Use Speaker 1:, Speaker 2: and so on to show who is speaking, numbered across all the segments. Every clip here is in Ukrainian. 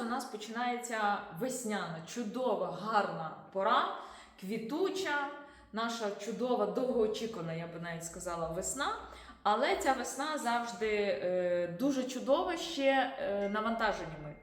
Speaker 1: У нас починається весняна, чудова, гарна пора, квітуча, наша чудова, довгоочікувана, я би навіть сказала, весна. Але ця весна завжди е, дуже чудова ще е, навантаженнями.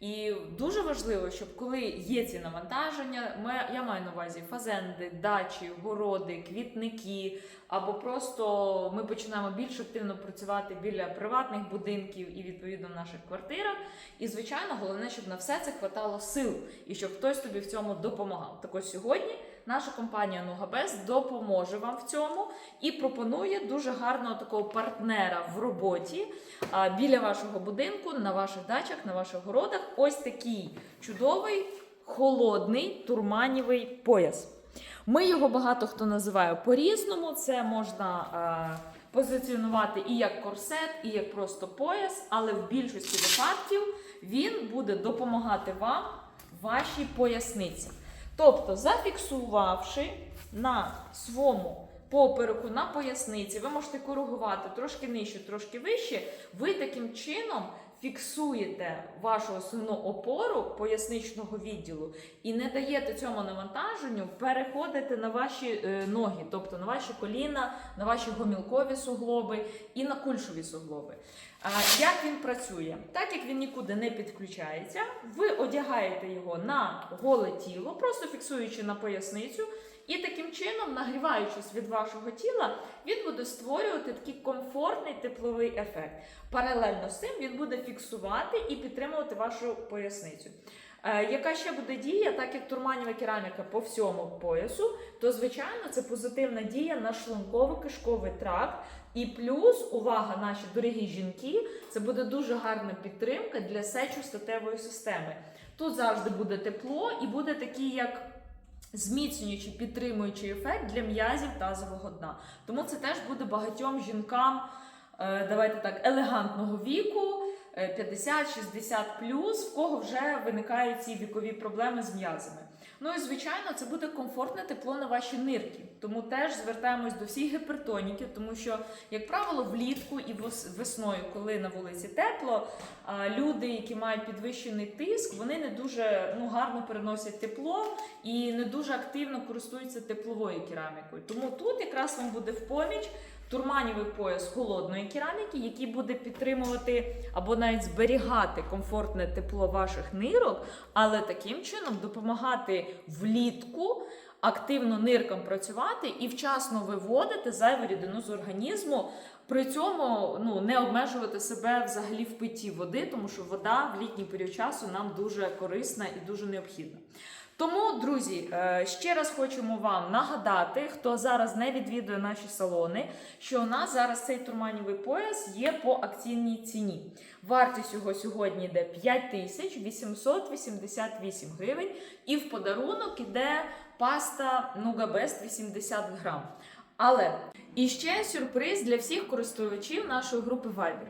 Speaker 1: І дуже важливо, щоб коли є ці навантаження, ми, я маю на увазі фазенди, дачі, городи, квітники, або просто ми починаємо більш активно працювати біля приватних будинків і відповідно наших квартирах. І звичайно, головне, щоб на все це хватало сил і щоб хтось тобі в цьому допомагав. Так ось сьогодні наша компанія Нугабес допоможе вам в цьому і пропонує дуже гарного такого партнера в роботі біля вашого будинку, на ваших дачах, на ваших городах. Ось такий чудовий холодний турманівий пояс. Ми його багато хто називає по-різному. Це можна позиціонувати і як корсет, і як просто пояс, але в більшості випадків він буде допомагати вам вашій поясниці. Тобто, зафіксувавши на своєму попереку, на поясниці, ви можете коригувати трошки нижче, трошки вище. Ви таким чином фіксуєте вашу основну опору поясничного відділу і не даєте цьому навантаженню переходити на ваші е, ноги, тобто на ваші коліна, на ваші гомілкові суглоби і на кульшові суглоби. Як він працює? Так як він нікуди не підключається, ви одягаєте його на голе тіло, просто фіксуючи на поясницю. І таким чином, нагріваючись від вашого тіла, він буде створювати такий комфортний тепловий ефект. Паралельно з цим він буде фіксувати і підтримувати вашу поясницю. Е, яка ще буде дія, так як турманіва кераміка по всьому поясу, то звичайно це позитивна дія на шлунково-кишковий тракт. І плюс, увага, наші дорогі жінки, це буде дуже гарна підтримка для сечо-статевої системи. Тут завжди буде тепло і буде такий як зміцнюючий, підтримуючий ефект для м'язів тазового дна. Тому це теж буде багатьом жінкам, е, давайте так, елегантного віку. е, 50-60 в кого вже виникають ці вікові проблеми з м'язами. Ну і звичайно, це буде комфортне тепло на ваші нирки. Тому теж звертаємось до всіх гіпертоніків, тому що, як правило, влітку і весною, коли на вулиці тепло, люди, які мають підвищений тиск, вони не дуже ну, гарно переносять тепло і не дуже активно користуються тепловою керамікою. Тому тут якраз вам буде в поміч турманівий пояс холодної кераміки, який буде підтримувати або навіть зберігати комфортне тепло ваших нирок, але таким чином допомагати влітку активно ниркам працювати і вчасно виводити зайву рідину з організму. При цьому ну не обмежувати себе взагалі в питті води, тому що вода в літній період часу нам дуже корисна і дуже необхідна. Тому, друзі, е, ще раз хочемо вам нагадати, хто зараз не відвідує наші салони, що у нас зараз цей турманівий пояс є по акційній ціні. Вартість його сьогодні йде 5888 гривень, і в подарунок іде паста Best 80 грам. Але і ще сюрприз для всіх користувачів нашої групи Viber.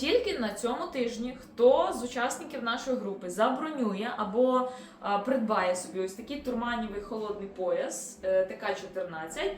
Speaker 1: Тільки на цьому тижні, хто з учасників нашої групи забронює або а, придбає собі ось такий турманівий холодний пояс е, ТК-14,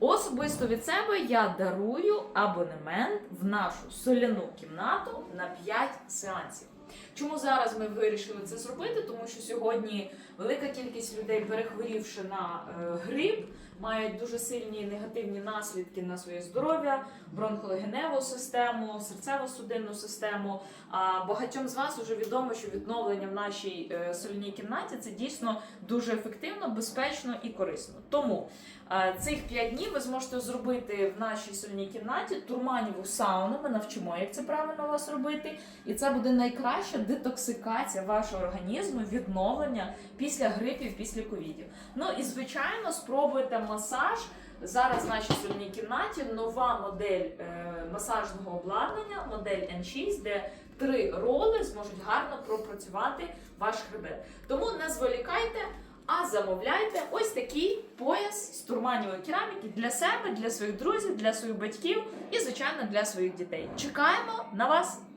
Speaker 1: особисто від себе я дарую абонемент в нашу соляну кімнату на 5 сеансів. Чому зараз ми вирішили це зробити? Тому що сьогодні велика кількість людей, перехворівши на е, грип, мають дуже сильні негативні наслідки на своє здоров'я, бронхолегеневу систему, серцево-судинну систему. А багатьом з вас вже відомо, що відновлення в нашій е, соляній кімнаті це дійсно дуже ефективно, безпечно і корисно. Тому е, цих 5 днів ви зможете зробити в нашій соляній кімнаті турманіву сауну. Ми навчимо, як це правильно у вас робити, і це буде найкраща детоксикація вашого організму, відновлення після грипів, після ковідів. Ну і звичайно, спробуйте масаж. Зараз в нашій сольній кімнаті нова модель е, масажного обладнання, модель N6, де три роли зможуть гарно пропрацювати ваш хребет. Тому не зволікайте, а замовляйте ось такий пояс з турманівої кераміки для себе, для своїх друзів, для своїх батьків і, звичайно, для своїх дітей. Чекаємо на вас!